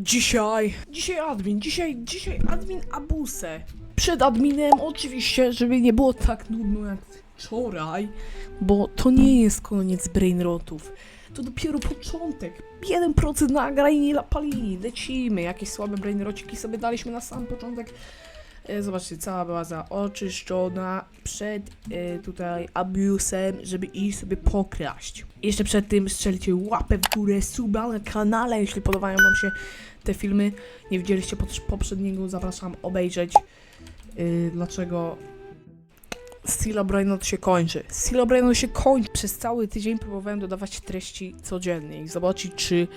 Dzisiaj, dzisiaj admin, dzisiaj, dzisiaj admin abuse. Przed adminem oczywiście, żeby nie było tak nudno jak wczoraj, bo to nie jest koniec brainrotów. To dopiero początek. 1% nagrań nie lapalini, lecimy. Jakieś słabe brainrociki sobie daliśmy na sam początek. E, Zobaczcie, cała baza oczyszczona przed e, tutaj abusem, żeby iść sobie pokraść. Jeszcze przed tym strzelcie łapę w górę, suba na kanale, jeśli podobają wam się te filmy. Nie widzieliście poprzedniego, zapraszam obejrzeć. Yy, dlaczego Steel Brainot się kończy. Steel Brainot się kończy. Przez cały tydzień próbowałem dodawać treści codziennie i zobaczyć, czy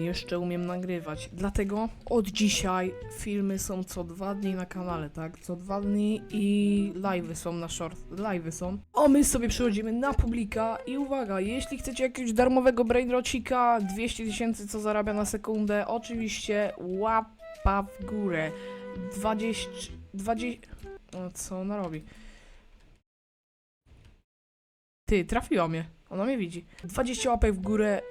jeszcze umiem nagrywać. Dlatego od dzisiaj filmy są co dwa dni na kanale, tak? Co dwa dni i live'y są na short. Live'y są. A my sobie przechodzimy na publika i uwaga, jeśli chcecie jakiegoś darmowego brainrocika, 200 tysięcy co zarabia na sekundę, oczywiście łapa w górę. 20... 20... O, co ona robi? Ty, trafiła mnie. Ona mnie widzi. 20 łapek w górę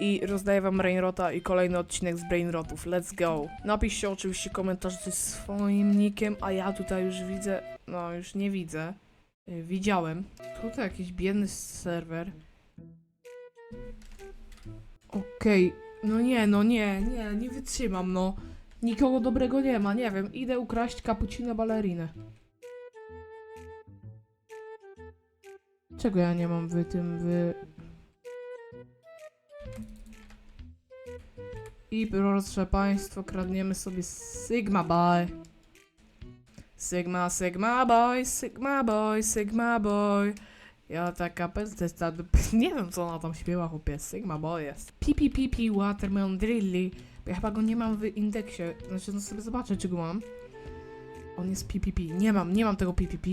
i rozdaję wam Brainrota i kolejny odcinek z Brainrotów. Let's go. Napiszcie oczywiście komentarz ze swoim nickiem, a ja tutaj już widzę... No, już nie widzę. Y, Widziałem. Tutaj jakiś biedny serwer. Okej. No nie, no nie, nie, nie wytrzymam, no. Nikogo dobrego nie ma, nie wiem. Idę ukraść cappuccino balerinę. Czego ja nie mam w tym, w... I proszę państwo, kradniemy sobie Sigma Boy. Sigma, Sigma Boy, Sigma Boy, Sigma Boy. Ja taka pestesta, nie wiem co ona tam śpiewa, chłopie, Sigma Boy jest. Pipi pipi watermelon drilly. Ja chyba go nie mam w indeksie, znaczy no sobie zobaczę czy go mam. On jest PPP, nie mam, nie mam tego PPP.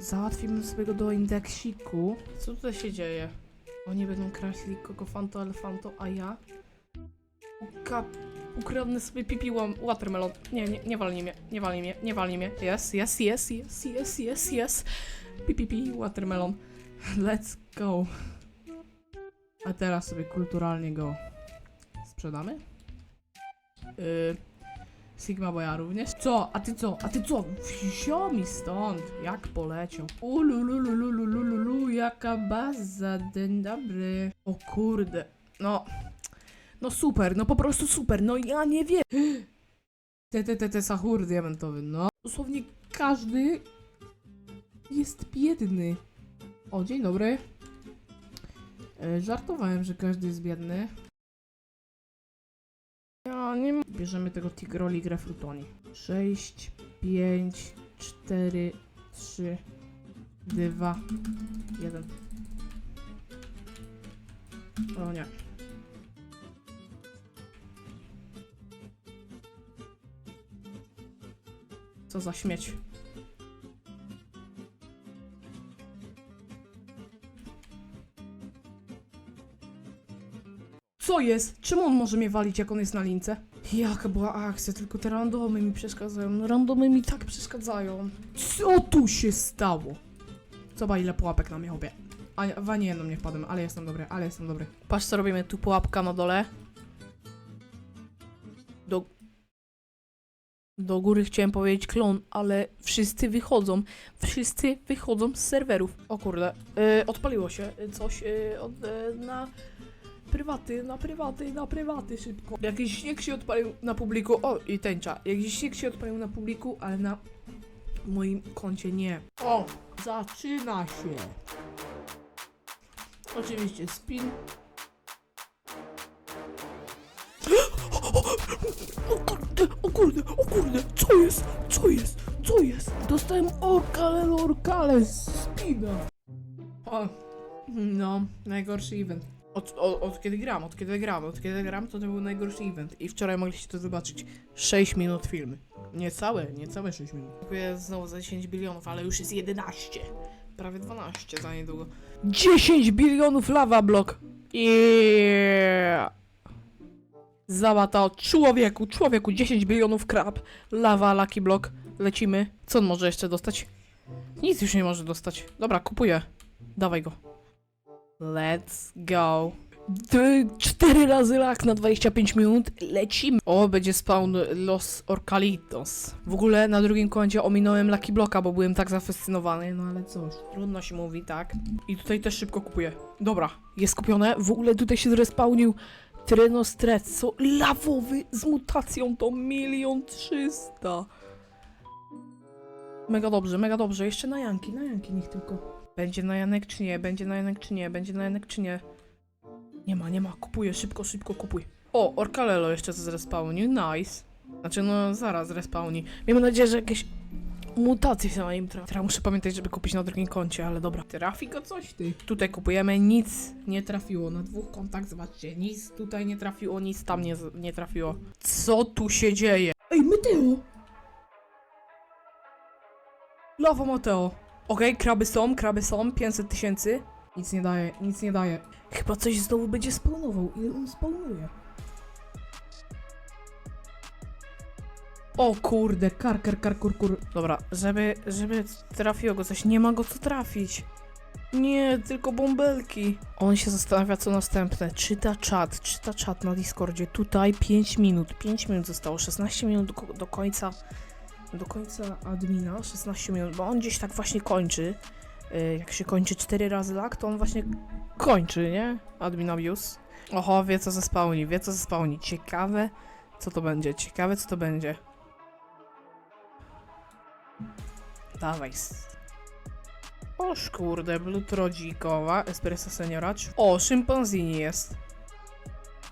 Załatwimy sobie go do indeksiku. Co tutaj się dzieje? Oni będą kraśli kokofanto, elefanto, a ja? Uka... Ukradnę sobie pipi łam- watermelon. Nie, nie, nie walnij mnie, nie walnij mnie, nie walnij mnie. Yes, yes, yes, yes, yes, yes, yes. Pipi watermelon. Let's go. A teraz sobie kulturalnie go sprzedamy. Yy, Sigma Boya również. Co? A ty co? A ty co? Wsio mi stąd. Jak poleciał. Ululululululu, jaka baza. Dzień dobry. O kurde. No. No super, no po prostu super. No ja nie wiem. Te, te, te, te sahur diamentowy, no. Dosłownie każdy jest biedny. O, dzień dobry. E, żartowałem, że każdy jest biedny. Ja nie ma... Bierzemy tego Tigroli Grefrutoni. 6, 5, 4, 3, 2, 1. O nie. Co za śmieć. Co jest? Czemu on może mnie walić, jak on jest na lince? Jaka była akcja, tylko te randomy mi przeszkadzają. No randomy mi tak przeszkadzają. Co tu się stało? Zobacz ile pułapek na mnie obie. A nie, w ani jedną nie wpadłem, ale jestem dobry, ale jestem dobry. Patrz co robimy, tu pułapka na dole. Do góry chciałem powiedzieć klon, ale wszyscy wychodzą. Wszyscy wychodzą z serwerów. O kurde, yy, odpaliło się coś yy, od, yy, na prywaty, na prywaty, na prywaty szybko. Jakiś śnieg się odpalił na publiku. O, i tęcza. Jakiś śnieg się odpalił na publiku, ale na moim koncie nie. O, zaczyna się. Oczywiście spin. O kurde, o kurde, o kurde, co jest? Co jest? Co jest? Dostałem orkale, orkale z spina. O, no, najgorszy event. Od, od, od kiedy gram, od kiedy gram, od kiedy gram, to to był najgorszy event. I wczoraj mogliście to zobaczyć. 6 minut filmy. Niecałe, niecałe 6 minut. Dziękuję znowu za 10 bilionów, ale już jest 11. Prawie 12 za niedługo. 10 bilionów lava block! Yeah! Zabata człowieku, człowieku, 10 bilionów krab, lawa, lucky block, lecimy. Co on może jeszcze dostać? Nic już nie może dostać. Dobra, kupuję. Dawaj go. Let's go. D- cztery razy lak na 25 minut. Lecimy. O, będzie spawn Los Orcalitos. W ogóle na drugim koncie ominąłem Lucky Blocka, bo byłem tak zafascynowany. No ale cóż, trudno się mówi, tak? I tutaj też szybko kupuję. Dobra, jest kupione. W ogóle tutaj się zrespawnił Trenostrezzo lawowy z mutacją to milion trzysta. Mega dobrze, mega dobrze. Jeszcze na Janki, na Janki niech tylko. Będzie na Janek czy nie? Będzie na Janek czy nie? Będzie na Janek czy nie? Nie ma, nie ma. Kupuję, szybko, szybko kupuj. O, Orkalelo jeszcze co zrespawnił. Nice. Znaczy, no zaraz respawni. Miejmy nadzieję, że jakieś mutacje się na trafi. Teraz muszę pamiętać, żeby kupić na drugim koncie, ale dobra. Trafi go coś, ty. Tutaj kupujemy, nic nie trafiło. Na dwóch kontach, zobaczcie, nic tutaj nie trafiło, nic tam nie, nie trafiło. Co tu się dzieje? Ej, Meteo! Lawa Mateo. Okej, kraby są, kraby są, 500 tysięcy. Nic nie daje, nic nie daje. Chyba coś znowu będzie spawnował. Ile on spawnuje? O kurde, kar, kar, kar, kur. Dobra, żeby, żeby trafiło go coś, nie ma go co trafić. Nie, tylko bąbelki. On się zastanawia, co następne. Czyta czat, czyta czat na Discordzie. Tutaj 5 minut, 5 minut zostało, 16 minut do, do końca, do końca admina, 16 minut, bo on gdzieś tak właśnie kończy. Y, Jak się kończy 4 razy lak, to on właśnie kończy, nie? Admin abuse. Oho, wie co zespałni, wie co zespałni. Ciekawe, co to będzie, ciekawe, co to będzie. Dawaj. Oż kurde, blut rodzikowa, espresso senioracz. O, szympanzini jest.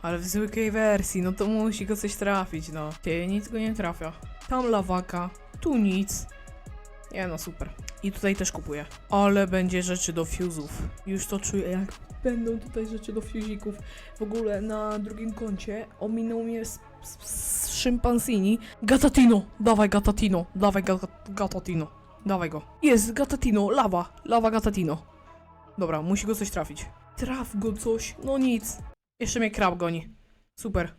Ale w zwykłej wersji, no to musi go coś trafić, no. Ty, nic go nie trafia. Tam lawaka, tu nic. Nie no, super. I tutaj też kupuję. Ale będzie rzeczy do fuzów. Już to czuję, jak będą tutaj rzeczy do fuzików. W ogóle na drugim koncie ominął mnie z, z, z szympanzini. Gatatino! Dawaj Gatatino! Dawaj ga, Gatatino! Dawaj go. Jest Gatatino! Lawa! Lawa Gatatino. Dobra, musi go coś trafić. Traf go coś. No nic. Jeszcze mnie krab goni. Super.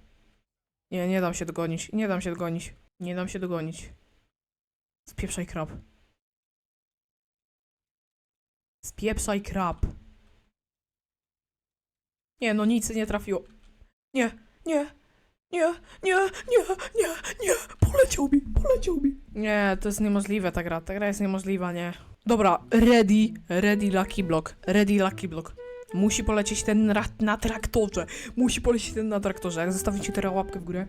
Nie, nie dam się dogonić. Nie dam się dogonić. Nie dam się dogonić. Spieprzaj krab. Spieprzaj krab. Nie, no nic nie trafiło. Nie, nie, nie, nie, nie, nie, nie, poleciał mi, poleciał mi. Nie, to jest niemożliwe ta gra, ta gra jest niemożliwa, nie. Dobra, ready, ready lucky block, ready lucky block. Musi polecieć ten ra- na traktorze, musi polecieć ten na traktorze. Jak zostawicie teraz łapkę w górę,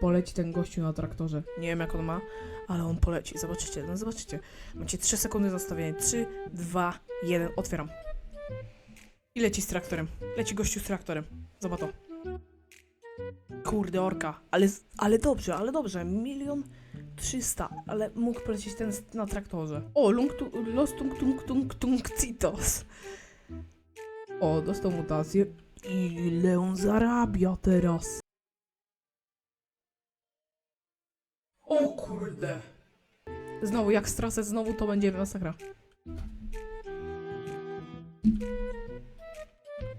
poleci ten gościu na traktorze. Nie wiem jak on ma, ale on poleci, zobaczycie, no zobaczycie. Macie 3 sekundy zostawienia, 3, 2, 1, otwieram. I leci z traktorem. Leci gościu z traktorem. Zobacz to. Kurde, orka. Ale, ale dobrze, ale dobrze. Milion trzysta. Ale mógł polecieć ten na traktorze. O, lung tu, los tung tung tung tung citos. O, dostał mutację. Ile on zarabia teraz? O kurde. Znowu, jak stracę znowu, to będzie masakra.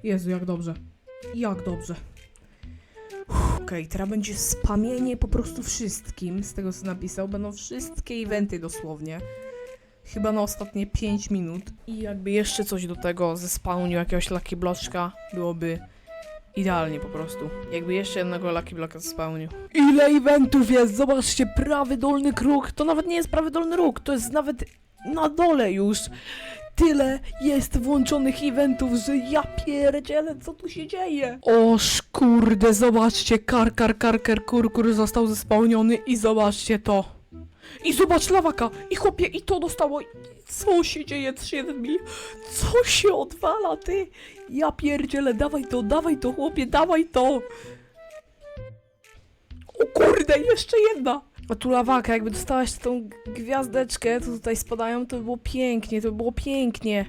Jezu, jak dobrze. Jak dobrze. Teraz będzie spamienie po prostu wszystkim, z tego co napisał. Będą wszystkie eventy dosłownie. Chyba na ostatnie 5 minut. I jakby jeszcze coś do tego ze spawnu jakiegoś Lucky Bloczka byłoby idealnie po prostu. Jakby jeszcze jednego Lucky Blocka spawnił. Ile eventów jest? Zobaczcie, prawy dolny kruk. To nawet nie jest prawy dolny róg, to jest nawet na dole już tyle jest włączonych eventów, że ja pierdzielę, co tu się dzieje? Oż kurde, zobaczcie, kar, kar, kar, kar, kur, kur został zespełniony i zobaczcie to. I zobacz lawaka, i chłopie, i to dostało. Co się dzieje? 3-1 milion. Co się odwala, ty? Ja pierdzielę, dawaj to, dawaj to, chłopie, dawaj to. O kurde, jeszcze jedna. A tu jakby dostałaś tą gwiazdeczkę, to tutaj spadają, to by było pięknie, to by było pięknie.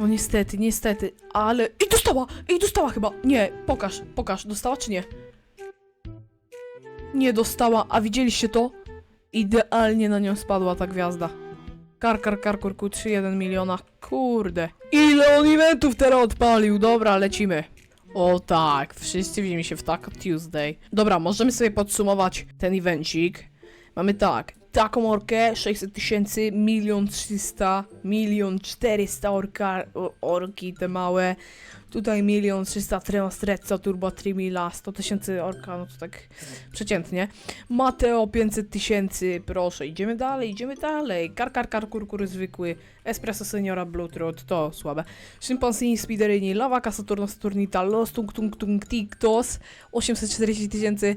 No niestety, niestety, ale... I dostała! I dostała chyba! Nie, pokaż, pokaż, dostała czy nie? Nie dostała, a widzieliście to? Idealnie na nią spadła ta gwiazda. Kar, kar, kar, kurku, 3,1 miliona. Kurde. Ile on eventów teraz odpalił? Dobra, lecimy. O tak, wszyscy widzimy się w Taco Tuesday. Dobra, możemy sobie podsumować ten evencik. Mamy tak, taką orkę 600 tysięcy, milion 300, milion 400 orka, orki te małe. Tutaj milion 300 Tremastrecco Turbo 3 mila, 100 tysięcy orka, no to tak przeciętnie. Mateo 500 tysięcy, proszę, idziemy dalej, idziemy dalej. Kar, kar, kar, kur, kur, zwykły. Espresso Seniora Bluetooth, to słabe. Szympansini, Spiderini, Lawaka, Saturno, Saturnita, Los, Tung, Tung, Tung, Tiktos, 840 tysięcy.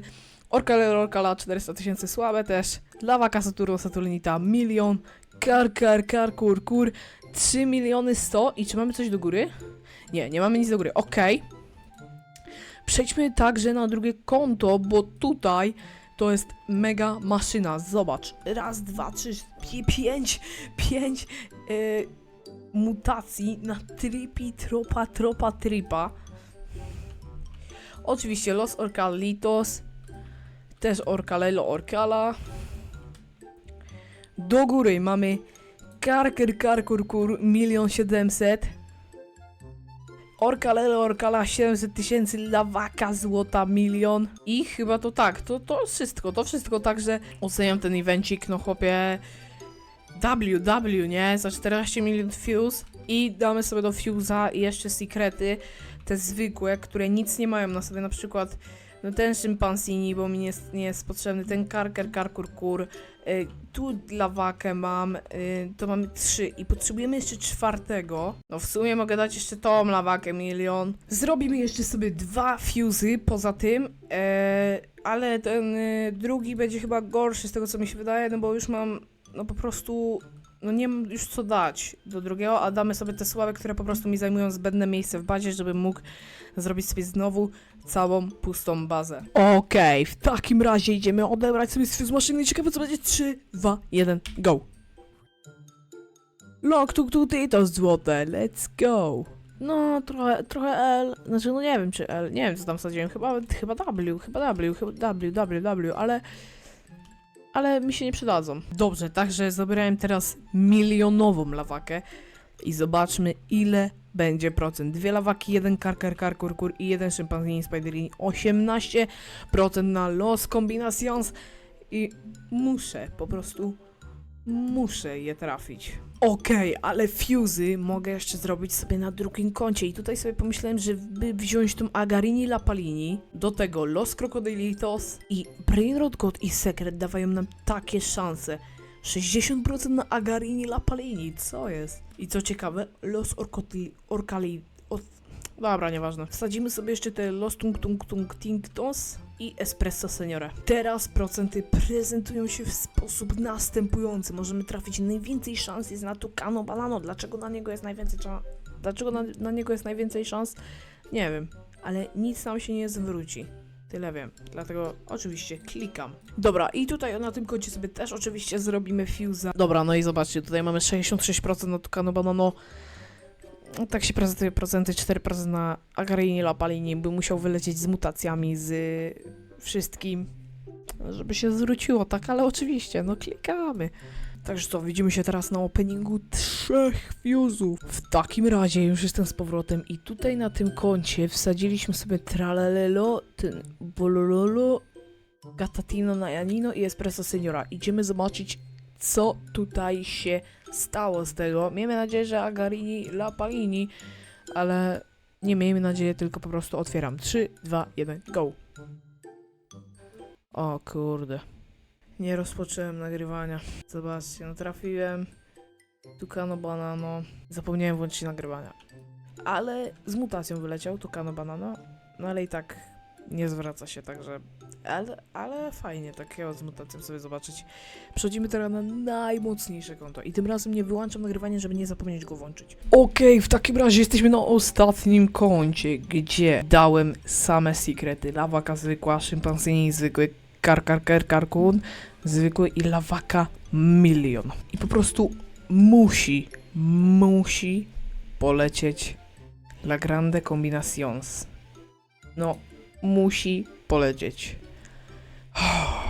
Orkale, Orkala, 400 tysięcy, słabe też. Lawaka, Saturno, Saturnita, milion. Kar, kar, kar, kur, kur. 3 miliony 100 i czy mamy coś do góry? Nie, nie mamy nic do góry. Okej. Okay. Przejdźmy także na drugie konto, bo tutaj to jest mega maszyna. Zobacz. Raz, dwa, trzy, pięć, pięć yy, mutacji na tripi, tropa, tropa, tripa. Oczywiście Los Orcalitos, też Orcalelo Orcala. Do góry mamy Karker Karkurkur 1 700 Orka Lele Orkala 700 tysięcy, lawaka złota milion. I chyba to tak, to, to wszystko, to wszystko, także oceniam ten evencik, no chłopie, WW, nie, za 14 milion fuse i damy sobie do fuse'a jeszcze sekrety, te zwykłe, które nic nie mają na sobie, na przykład no ten szympansini, bo mi nie jest, nie jest potrzebny, ten karker, karkur, kur, y, tu lawakę mam, y, to mamy trzy i potrzebujemy jeszcze czwartego. No w sumie mogę dać jeszcze tą lawakę milion. Zrobimy jeszcze sobie dwa fuzy poza tym, e, ale ten y, drugi będzie chyba gorszy z tego co mi się wydaje, no bo już mam, no po prostu, no nie mam już co dać do drugiego, a damy sobie te słabe, które po prostu mi zajmują zbędne miejsce w bazie, żebym mógł zrobić sobie znowu całą pustą bazę. Okej, w takim razie idziemy odebrać sobie z maszyny. Ciekawe co będzie. 3, 2, 1, go. Lok, tuk, tuk, ty, to złote. Let's go. No, trochę, trochę L, znaczy no nie wiem czy L, nie wiem co tam wsadziłem, chyba, chyba W, chyba W, chyba W, W, W, ale, ale mi się nie przydadzą. Dobrze, także zabrałem teraz milionową lawakę i zobaczmy ile będzie procent. Dwie lawaki, jeden karkar, karkur, kur i jeden szympanzini spiderini. 18% na los combinations i muszę, po prostu muszę je trafić. Okej, ale fuzy mogę jeszcze zrobić sobie na drugim koncie i tutaj sobie pomyślałem, że by wziąć tą Agarini Lapalini, do tego Los Crocodilitos i Brainrot God i Secret dawają nam takie szanse. 60% na Agarini Lapalini, co jest? I co ciekawe, Los Orcali... Dobra, nieważne. Wsadzimy sobie jeszcze te Los Tung Tung Tung Tinktos i Espresso Seniore. Teraz procenty prezentują się w sposób następujący. Możemy trafić najwięcej szans jest na Tucano Balano. Dlaczego na niego jest najwięcej szans? Dlaczego na, na niego jest najwięcej szans? Nie wiem, ale nic nam się nie zwróci. Tyle wiem, dlatego oczywiście klikam. Dobra, i tutaj na tym koncie sobie też oczywiście zrobimy fuse'a. Dobra, no i zobaczcie, tutaj mamy 66% na Tucano Banano. Tak się prezentuje procenty, 4% na Agarinie Lapalini, by musiał wylecieć z mutacjami, z wszystkim, żeby się zwróciło, tak, ale oczywiście, no klikamy. Także co, widzimy się teraz na openingu trzech fuzów. W takim razie już jestem z powrotem i tutaj na tym koncie wsadziliśmy sobie Tralalelo, ten Bolololo, Gatatino na Janino i Espresso Seniora. Idziemy zobaczyć, co tutaj się stało z tego. Miejmy nadzieję, że Agarini Lapalini, ale nie miejmy nadzieję, tylko po prostu otwieram. 3, 2, 1, go. O kurde. Nie rozpocząłem nagrywania. Zobaczcie, no trafiłem. Tukano Banano. Zapomniałem włączyć nagrywania. Ale z mutacją wyleciał Tukano Banano. No ale i tak nie zwraca się, także... Ale, ale fajnie takiego z mutacją sobie zobaczyć. Przechodzimy teraz na najmocniejsze konto. I tym razem nie wyłączam nagrywania, żeby nie zapomnieć go włączyć. Okej, w takim razie jesteśmy na ostatnim koncie, gdzie dałem same sekrety. Lawaka zwykła, szympansini zwykły, karkar, kar, karkun zwykły i lawaka milion. I po prostu musi, musi polecieć La Grande Combinations. No, musi polecieć.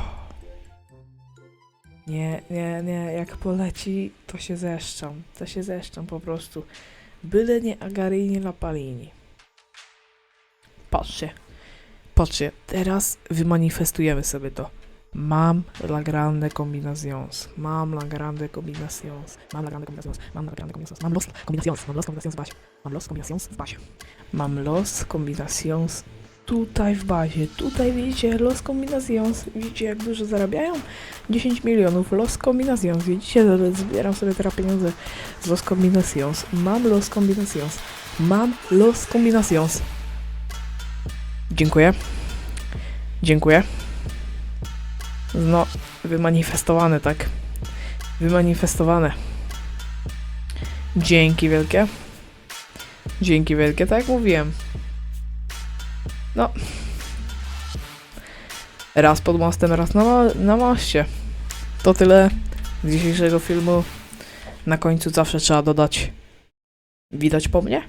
Nie, nie, nie, jak poleci, to się zeszczam. To się zeszczam po prostu. Byle nie Agarini Lapalini. Patrzcie. Patrzcie, teraz wymanifestujemy sobie to. Mam la grande combinaciones. Mam la grande combinaciones. Mam la grande combinaciones. Mam la grande. Mam los combinaciones. Mam los combinaciones w bazie. Mam los combinaciones w bazie. Mam los combinaciones tutaj w bazie. Tutaj widzicie los combinaciones. Widzicie jak dużo zarabiają? 10 milionów. Los combinaciones. Widzicie, zbieram sobie teraz pieniądze z los combinaciones. Mam los combinaciones. Mam los combinaciones. Dziękuję. Dziękuję. No, wymanifestowane, tak? Wymanifestowane. Dzięki wielkie. Dzięki wielkie, tak jak mówiłem. No. Raz pod mostem, raz na, mo- na moście. To tyle z dzisiejszego filmu. Na końcu zawsze trzeba dodać. Widać po mnie?